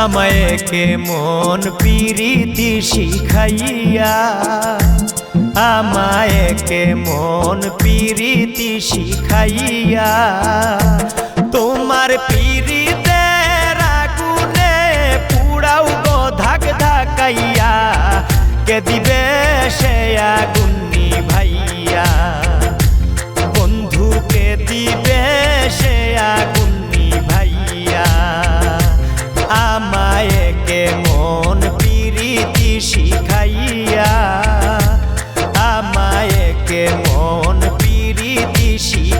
আমায় কে মন পিরিতি শিখাইয়া আমায়কে মন পিরিতি শিখাইয়া, তোমার পিরিতে রাগুনে পুড়াও গো ধাক ধাকাইয়া, কে দিবে মন পিরিতি শিখাইয়া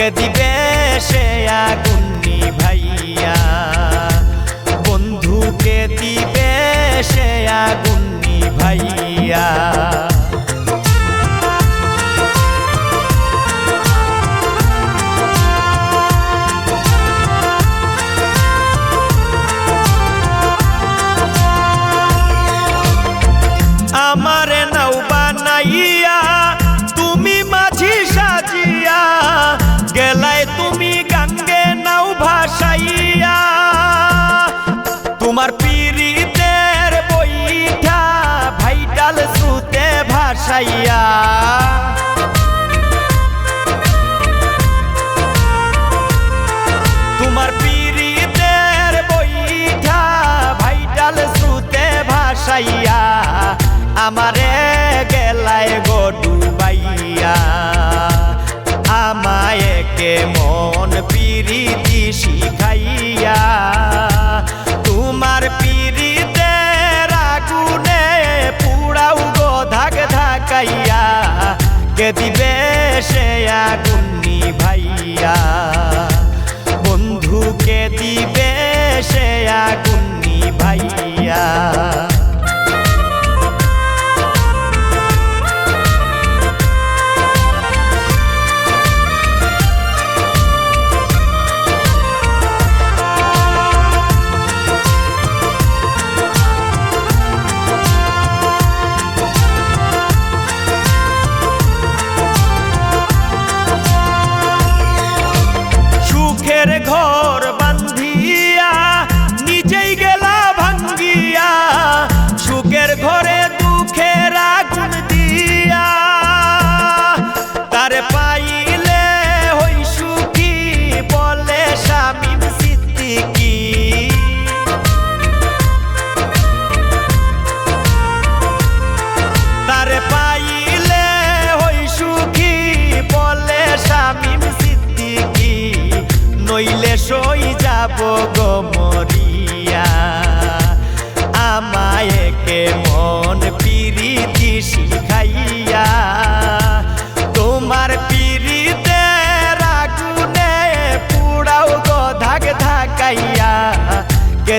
কে দিবে সে আগুনি ভাইয়া। বন্ধুকে দিবে সে আগুনি ভাইয়া। বইঠা ভাইটাল সুতে ভাসাইয়া। তোমার পীড়িতের বইঠা ভাইটাল সুতে ভাসাইয়া, আমারে গেলায় গো ডুবাইয়া। আমায় কে মন পিরিতি শিখাইয়া, তোমার পিরিতে ধাকাইয়া কে দিবে সে আগুনি ভাইয়া বন্ধুকে দিবে সে আগুনি ভাইয়া যাব গো মরিয়া। আমায় কে মন পিরিতি শিখাইয়া। তোমার পিরিতে রাগুনে পুড়াও গো ধাক ধাকাইয়া। কে